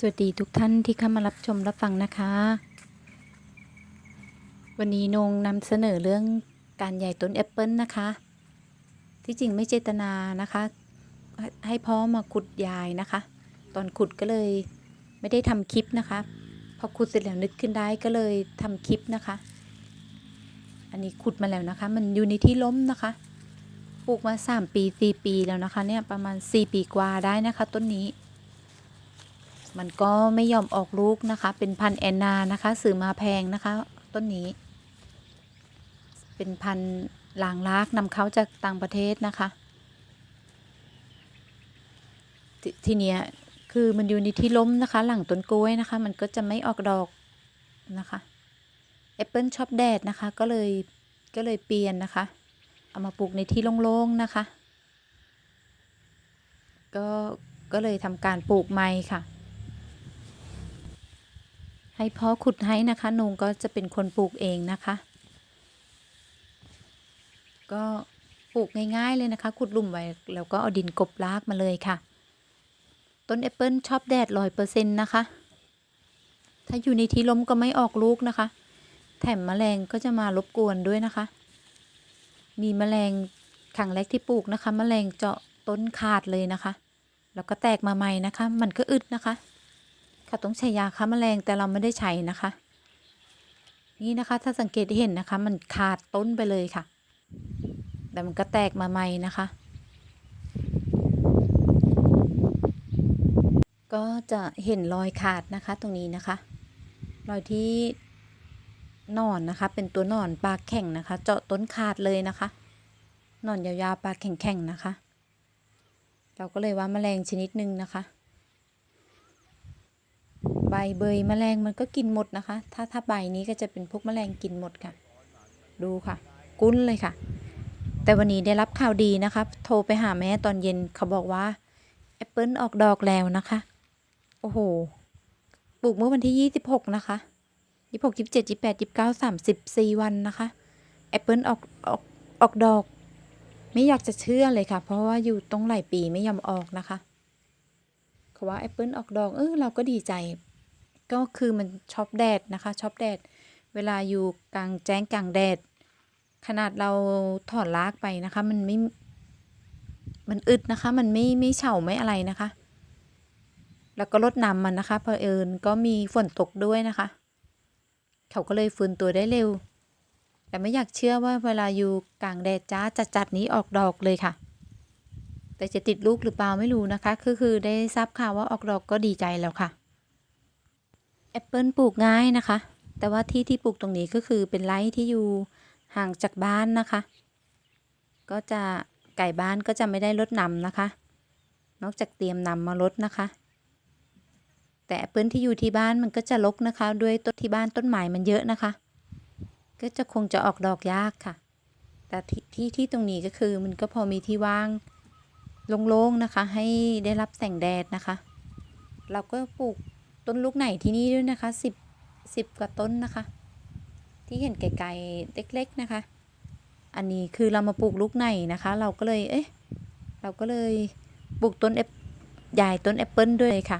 สวัสดีทุกท่านที่เข้ามารับชมรับฟังนะคะ วันนี้นงนำเสนอเรื่องการใหญ่ต้นแอปเปิลนะคะ ที่จริงไม่เจตนานะคะ ให้พ่อมาขุดยายนะคะ ตอนขุดก็เลยไม่ได้ทำคลิปนะคะ พอขุดเสร็จแล้วนึกขึ้นได้ก็เลยทำคลิปนะคะ อันนี้ขุดมาแล้วนะคะ มันอยู่ในที่ล้มนะคะปลูกมาสามปีสี่ปีแล้วนะคะเนี่ยประมาณสี่ปีกว่าได้นะคะ ต้นนี้ มันก็ไม่ยอมออกลูกนะคะ เป็นพันแอนนานะคะซื้อมาแพงนะคะ ต้นนี้ เป็นพันธุ์ลางลากนำเข้าจากต่างประเทศนะคะททีเนี้ยคือมันอยู่ในที่ล้มนะคะ หลังต้นกล้วยนะคะ มันก็จะไม่ออกดอกนะคะแอปเปิลชอบแดดนะคะ ก็เลยก็เลยเปลี่ยนนะคะ เอามาปลูกในที่โล่งๆนะคะ ก็ก็เลยทำการปลูกใหม่ค่ะ ให้พ่อขุดให้นะคะนงก็จะเป็นคนปลูกเองนะคะ ก็ปลูกง่ายๆเลยนะคะ ขุดหลุมไว้แล้วก็เอาดินกบรากมาเลยค่ะ ต้นแอปเปิลชอบแดดร้อยเปอร์เซ็นต์นะคะ ถ้าอยู่ในที่ลมก็ไม่ออกลูกนะคะ แถมแมลงก็จะมารบกวนด้วยนะคะ มีแมลงครั้งแรกที่ปลูกนะคะ แมลงเจาะต้นขาดเลยนะคะ แล้วก็แตกมาใหม่นะคะ มันก็อึดนะคะ ค่ะต้องใช้ยาฆ่าแมลงแต่เราไม่ได้ใช้นะคะ นี่นะคะถ้าสังเกตเห็นนะคะ มันขาดต้นไปเลยค่ะ แต่มันก็แตกมาใหม่นะคะ ก็จะเห็นรอยขาดนะคะตรงนี้นะคะ รอยที่นอนนะคะ เป็นตัวนอนปากแข็งนะคะ เจาะต้นขาดเลยนะคะ นอนยาวๆปากแข็งๆนะคะ เราก็เลยว่าแมลงชนิดหนึ่งนะคะ ใบเบยแมลงมันก็กินหมดนะคะ ถ้าถ้าใบนี้ก็จะเป็นพวกแมลงกินหมดค่ะ ดูค่ะ กุ้นเลยค่ะ แต่วันนี้ได้รับข่าวดีนะคะ โทรไปหาแม่ตอนเย็นเขาบอกว่าแอปเปิลออกดอกแล้วนะคะ โอ้โห ปลูกเมื่อวันที่ 26 นะคะ 26 27 28 29 30 4วันนะคะ แอปเปิลออกออกออกดอก ไม่อยากจะเชื่อเลยค่ะ เพราะว่าอยู่ตรงหลายปีไม่ยอมออกนะคะเขาว่าแอปเปิลออกดอก เออเราก็ดีใจ ก็คือมันชอบแดดนะคะชอบแดด เวลาอยู่กลางแจ้งกลางแดด ขนาดเราถอนรากไปนะคะ มันไม่ มันอึดนะคะ มันไม่ไม่เฉาไม่อะไรนะคะ แล้วก็ลดน้ำมันนะคะเพอเอิญก็มีฝนตกด้วยนะคะ เขาก็เลยฟื้นตัวได้เร็ว แต่ไม่อยากเชื่อว่าเวลาอยู่กลางแดดจ้าจัดๆนี้ออกดอกเลยค่ะแต่จะติดลูกหรือเปล่าไม่รู้นะคะ คือคือได้ทราบข่าวว่าออกดอกก็ดีใจแล้วค่ะ ปเปิลปลูกง่ายนะคะ แต่ว่าที่ที่ปลูกตรงนี้ก็คือเป็นไร่ที่อยู่ห่างจากบ้านนะคะ ก็จะไก่บ้านก็จะไม่ได้ลดนำนะคะ นอกจากเตรียมนำมาลดนะคะ แต่แอปเปิลที่อยู่ที่บ้านมันก็จะรกนะคะ ด้วยต้นที่บ้านต้นไม้มันเยอะนะคะ ก็จะคงจะออกดอกยากค่ะ แต่ที่ที่ที่ตรงนี้ก็คือมันก็พอมีที่ว่างโล่งๆนะคะ ให้ได้รับแสงแดดนะคะ เราก็ปลูก ต้นลูกไหนที่นี่ด้วยนะคะสิบสิบกว่าต้นนะคะ ที่เห็นไกลๆเล็ก ๆนะคะ อันนี้คือเรามาปลูกลูกไหนนะคะ เราก็เลยเอ๊ะเราก็เลยปลูกต้นแอปใหญ่ต้นแอปเปิลด้วยค่ะ